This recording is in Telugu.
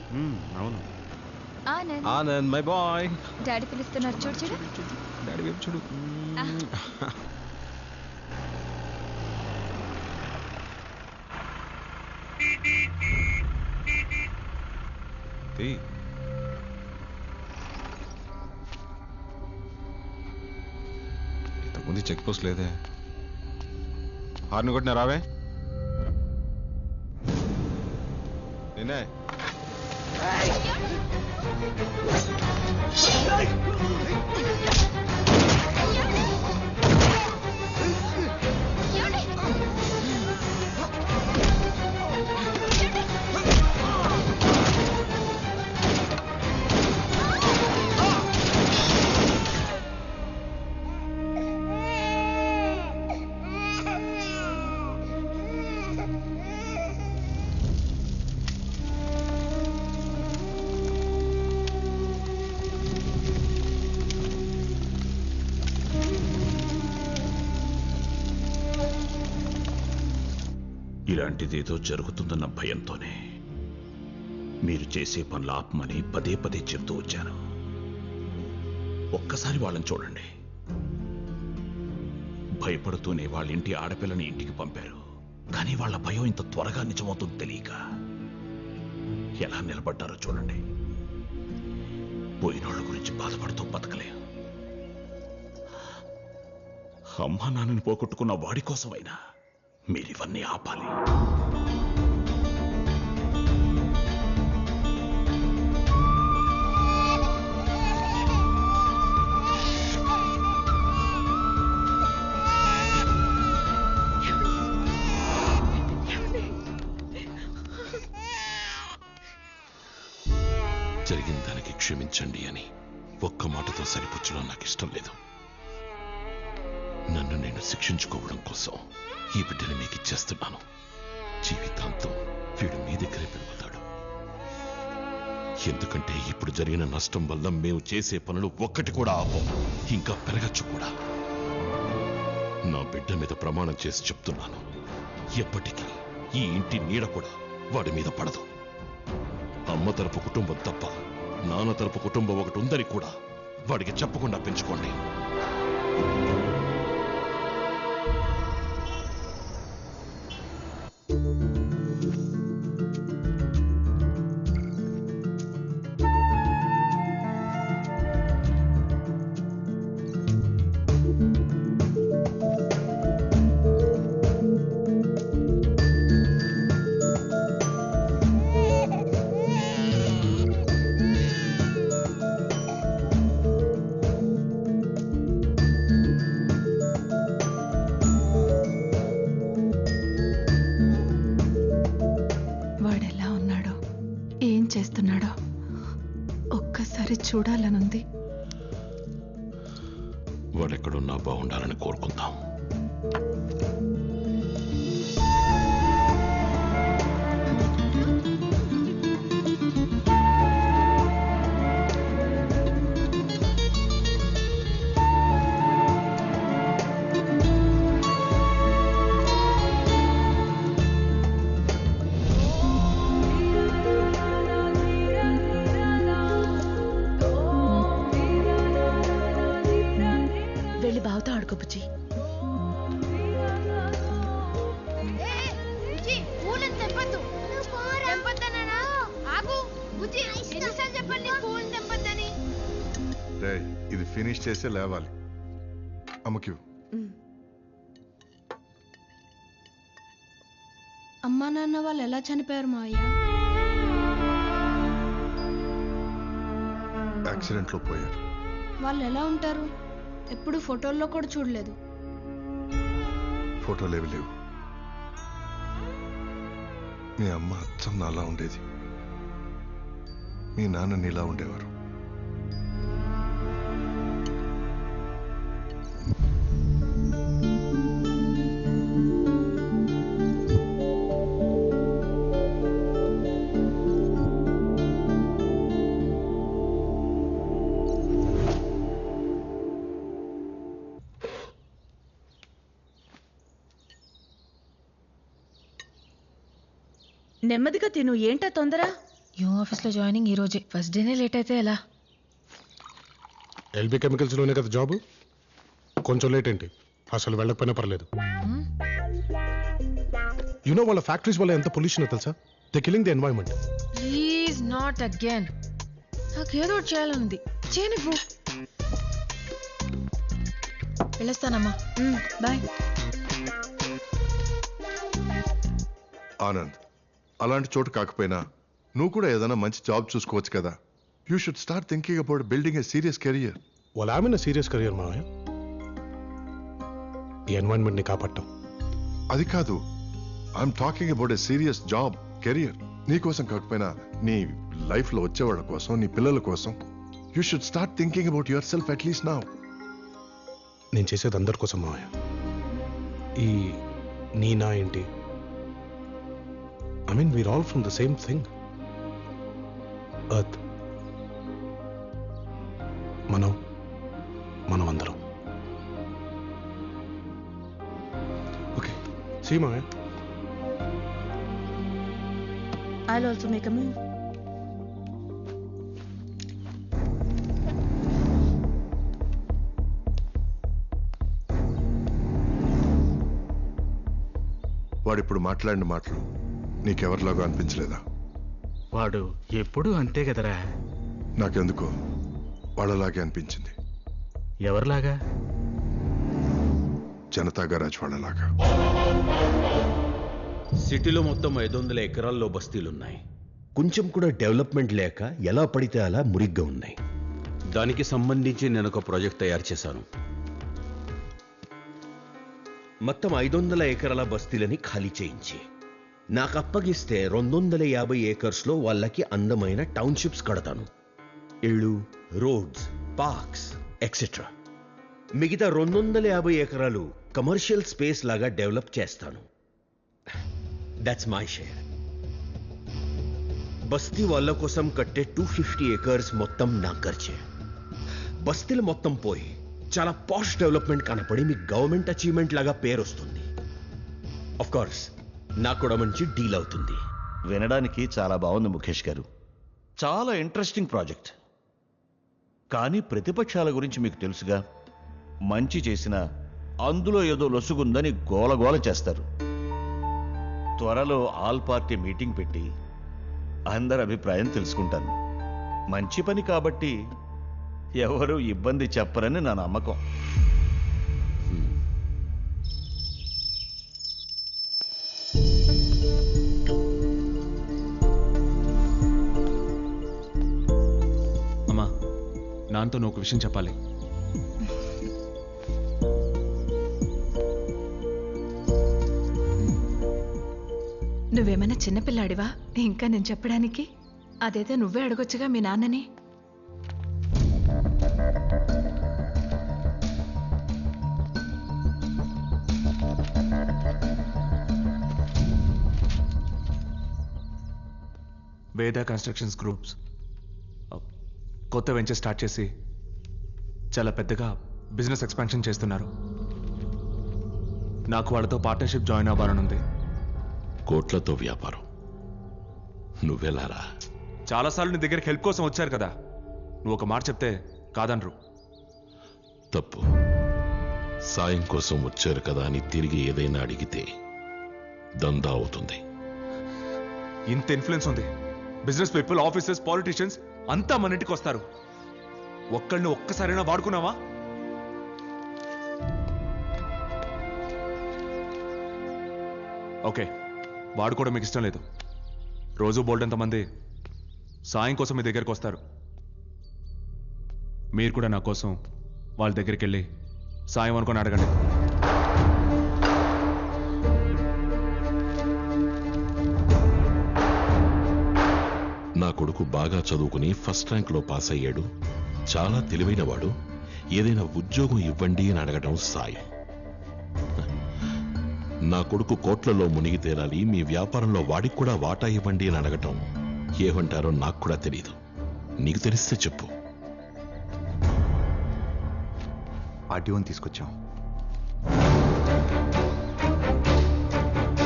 మ్మ్, అవును Anand Anand my boy daddy పిలుస్తున్నారు చూడు చూడు డాడీ వైపు చూడు తీ. ఇంతకుముందు చెక్ పోస్ట్ లేదే హార్న్ కొట్టినా రావే నేనే Hey! ఇలాంటిదేదో జరుగుతుందన్న భయంతోనే మీరు చేసే పనులు ఆపమని పదే పదే చెప్తూ వచ్చాను. ఒక్కసారి వాళ్ళని చూడండి. భయపడుతూనే వాళ్ళ ఇంటి ఆడపిల్లని ఇంటికి పంపారు. కానీ వాళ్ళ భయం ఇంత త్వరగా నిజమవుతుంది తెలియక. ఎలా నిలబడ్డారో చూడండి. పోయినోళ్ళ గురించి బాధపడుతూ బతకలేం. అమ్మా నాన్నని పోగొట్టుకున్న వాడి కోసమైనా మీరివన్నీ ఆపాలి. జరిగిన దానికి క్షమించండి అని ఒక్క మాటతో సరిపుచ్చడం నాకు ఇష్టం లేదు. నన్ను నేను శిక్షించుకోవడం కోసం ఈ బిడ్డని మీకు ఇచ్చేస్తున్నాను. జీవితాంతం వీడు మీ దగ్గరే పెరుగుతాడు. ఎందుకంటే ఇప్పుడు జరిగిన నష్టం వల్ల మేము చేసే పనులు ఒక్కటి కూడా ఆపం ఇంకా పెరగచ్చు కూడా. నా బిడ్డ మీద ప్రమాణం చేసి చెప్తున్నాను. ఎప్పటికీ ఈ ఇంటి నీడ కూడా వాడి మీద పడదు. అమ్మ తరపు కుటుంబం తప్ప నాన్న తరపు కుటుంబం ఒకటి ఉందని కూడా వాడికి చెప్పకుండా పెంచుకోండి. చూడాలనుంది. వాడెక్కడున్నా బాగుండాలని కోరుకుందాం. ఇది ఫినిష్ చేసే లేవాలి. అమ్మకి అమ్మా నాన్న వాళ్ళు ఎలా చనిపోయారు మావయ్య? యాక్సిడెంట్లో పోయారు. వాళ్ళు ఎలా ఉంటారు? ఎప్పుడు ఫోటోల్లో కూడా చూడలేదు. ఫోటోలు ఏవి లేవు. మీ అమ్మ అచ్చం నాలా ఉండేది. మీ నాన్న నీలా ఉండేవారు. నెమ్మదిగా తిను ఏంటా తొందర? న్యూ ఆఫీస్లో జాయినింగ్ ఈ రోజే. ఫస్ట్ డేనే లేట్ అయితే ఎలా? ఎల్బీ కెమికల్స్లోనే కదా జాబ్? కొంచెం లేట్ ఏంటి? అసలు వెళ్ళకపోయినా పర్లేదు. యూనో వాళ్ళ ఫ్యాక్టరీస్ వల్ల ఎంత పొల్యూషన్ తెలుసా? The killing the environment please not again నాకు ఏదో ఒకటి చేయాలనుంది. చేయనివ్వు వెళ్ళొస్తానమ్మా. బాయ్ ఆనంద్ అలాంటి చోటు కాకపోయినా నువ్వు కూడా ఏదైనా మంచి జాబ్ చూసుకోవచ్చు కదా. You should start thinking about building a serious career వాళ్ళు ఆమె సీరియస్ కెరియర్ మావయ్య. ఈ ఎన్వైరన్మెంట్ని కాపాడటం. అది కాదు. I'm talking about a serious job career నీ కోసం కాకపోయినా నీ లైఫ్లో వచ్చేవాళ్ళ కోసం నీ పిల్లల కోసం you should start thinking about yourself at least నా నేను చేసేది అందరి కోసం మావయ్య. ఈ నీ నా ఏంటి? I mean we're all from the same thing earth మనం మనం అందరం ఓకే సీ మావయ్య I'll also make a move వాడు ఇప్పుడు మాట్లాడిన మాటలు నీకెవరిలాగా అనిపించలేదా? వాడు ఎప్పుడూ అంతే కదరా. నాకెందుకో వాళ్ళలాగే అనిపించింది. ఎవరిలాగా? జనతా గరాజ్ వాళ్ళలాగా. సిటీలో మొత్తం ఐదు వందల ఎకరాల్లో బస్తీలున్నాయి. కొంచెం కూడా డెవలప్మెంట్ లేక ఎలా పడితే అలా మురిగ్గా ఉన్నాయి. దానికి సంబంధించి నేను ఒక ప్రాజెక్ట్ తయారు చేశాను. మొత్తం ఐదు వందల ఎకరాల బస్తీలని ఖాళీ చేయించి. నాకు అప్పగిస్తే రెండు వందల యాభై ఏకర్స్లో వాళ్ళకి అందమైన టౌన్షిప్స్ కడతాను. ఇళ్ళు రోడ్స్ పార్క్స్ ఎక్సెట్రా మిగతా రెండు వందల యాభై ఎకరాలు కమర్షియల్ స్పేస్ లాగా డెవలప్ చేస్తాను. దట్స్ మై షేర్ బస్తీ వాళ్ళ కోసం కట్టే టూ ఫిఫ్టీ ఏకర్స్ మొత్తం నా ఖర్చే. బస్తీలు మొత్తం పోయి చాలా పాష్ డెవలప్మెంట్ కనపడి మీ గవర్నమెంట్ అచీవ్మెంట్ లాగా పేరు వస్తుంది ఆఫ్ కోర్స్ నాకు కూడా మంచి డీల్ అవుతుంది. వినడానికి చాలా బాగుంది ముఖేష్ గారు. చాలా ఇంట్రెస్టింగ్ ప్రాజెక్ట్. కానీ ప్రతిపక్షాల గురించి మీకు తెలుసుగా మంచి చేసిన అందులో ఏదో లొసుగుందని గోలగోల చేస్తారు. త్వరలో ఆల్ పార్టీ మీటింగ్ పెట్టి అందరి అభిప్రాయం తెలుసుకుంటాను. మంచి పని కాబట్టి ఎవరు ఇబ్బంది చెప్పరని నా నమ్మకం. నాన్నతో నువ్వు ఒక విషయం చెప్పాలి. నువ్వేమైనా చిన్నపిల్లాడివా ఇంకా నేను చెప్పడానికి? అదైతే నువ్వే అడగొచ్చుగా మీ నాన్నని. Veda constructions groups. కొత్త వెంచర్ స్టార్ట్ చేసి చాలా పెద్దగా బిజినెస్ ఎక్స్పాన్షన్ చేస్తున్నారు. నాకు వాళ్ళతో పార్ట్నర్షిప్ జాయిన్ అవ్వాలనుంది. కోట్లతో వ్యాపారం. నువ్వెలారా? చాలాసార్లు నీ దగ్గరికి హెల్ప్ కోసం వచ్చారు కదా. నువ్వు ఒక మాట చెప్తే కాదనరు. తప్పు. సాయం కోసం వచ్చారు కదా అని తిరిగి ఏదైనా అడిగితే దందా అవుతుంది. ఇంత ఇన్ఫ్లుయెన్స్ ఉంది. బిజినెస్ పీపుల్ ఆఫీసర్స్ పాలిటీషియన్స్ అంతా మన ఇంటికి వస్తారు. ఒక్కళ్ళని ఒక్కసారైనా వాడుకున్నావా? ఓకే వాడుకోవడం మీకు ఇష్టం లేదు. రోజు బోల్డంత మంది సాయం కోసం మీ దగ్గరికి వస్తారు. మీరు కూడా నా కోసం వాళ్ళ దగ్గరికి వెళ్ళి సాయం అనుకొని అడగండి. నా కొడుకు బాగా చదువుకుని ఫస్ట్ ర్యాంక్లో పాస్ అయ్యాడు. చాలా తెలివైనవాడు. ఏదైనా ఉద్యోగం ఇవ్వండి అని అడగడం సాయం. నా కొడుకు కోట్లలో మునిగి తేలాలి మీ వ్యాపారంలో వాడికి కూడా వాటా ఇవ్వండి అని అడగటం ఏమంటారో నాకు కూడా తెలియదు నీకు తెలిస్తే చెప్పు. ఆర్టీఓని తీసుకొచ్చాం.